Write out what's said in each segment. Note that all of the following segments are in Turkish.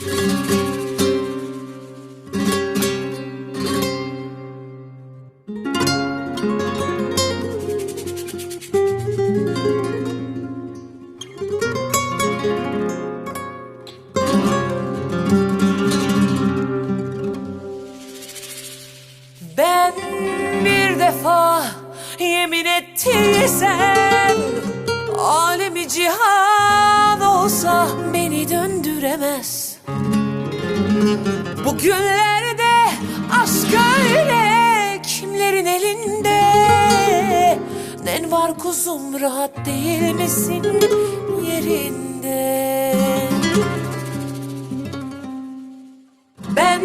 Ben bir defa yemin ettiysem Alemi cihan olsa beni döndüremez Bugünlerde aşk öyle kimlerin elinde? Nen var kuzum rahat değil misin yerinde? Ben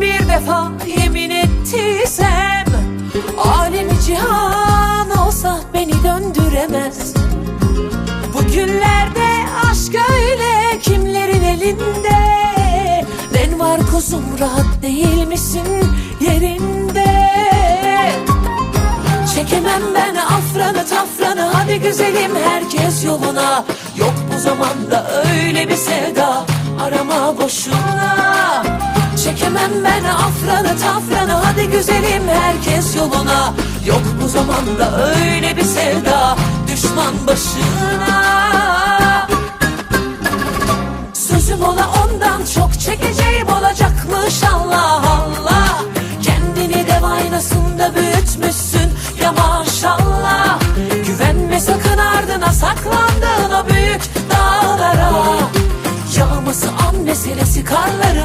bir defa yemin ettiysem Alemi cihan olsa beni döndüremez. Bugünlerde aşk öyle kimlerin elinde Kuzum rahat değil misin yerinde? Çekemem ben afranı tafranı Hadi güzelim herkes yoluna. Yok bu zamanda öyle bir sevda Arama boşuna. Çekemem ben afranı tafranı Hadi güzelim herkes yoluna. Yok bu zamanda öyle bir sevda Düşman başına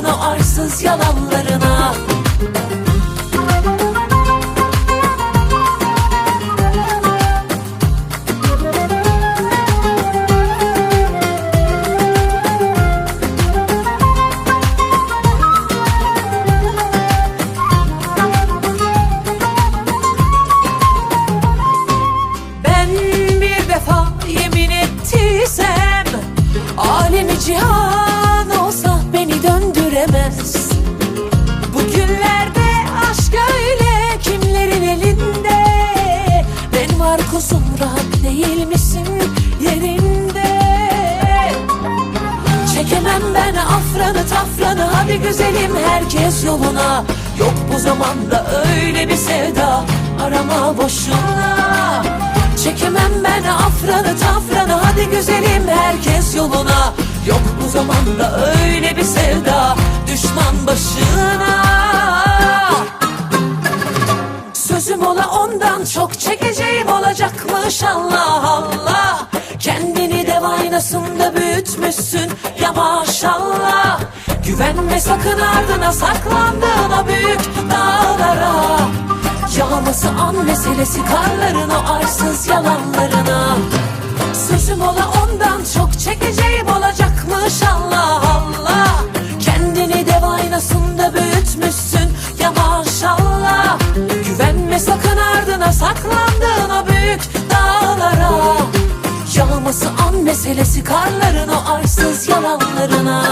o arsız yalanlarına güzelim herkes yoluna. Yok bu zamanda öyle bir sevda Arama boşuna. Çekemem ben afranı tafranı Hadi güzelim herkes yoluna. Yok bu zamanda öyle bir sevda Düşman başına. Sözüm ola ondan çok çekeceğim olacakmış Allah Allah. Kendini dev aynasında büyütmüşsün ya maşallah Güvenme sakın ardına saklandığın o büyük dağlara. Yağması an meselesi karların o arsız yalanlarına. Sözüm ola ondan çok çekeceğim olacakmış Allah Allah. Kendini dev aynasında büyütmüşsün ya maşallah. Güvenme sakın ardına saklandığın o büyük dağlara. Yağması an meselesi karların o arsız yalanlarına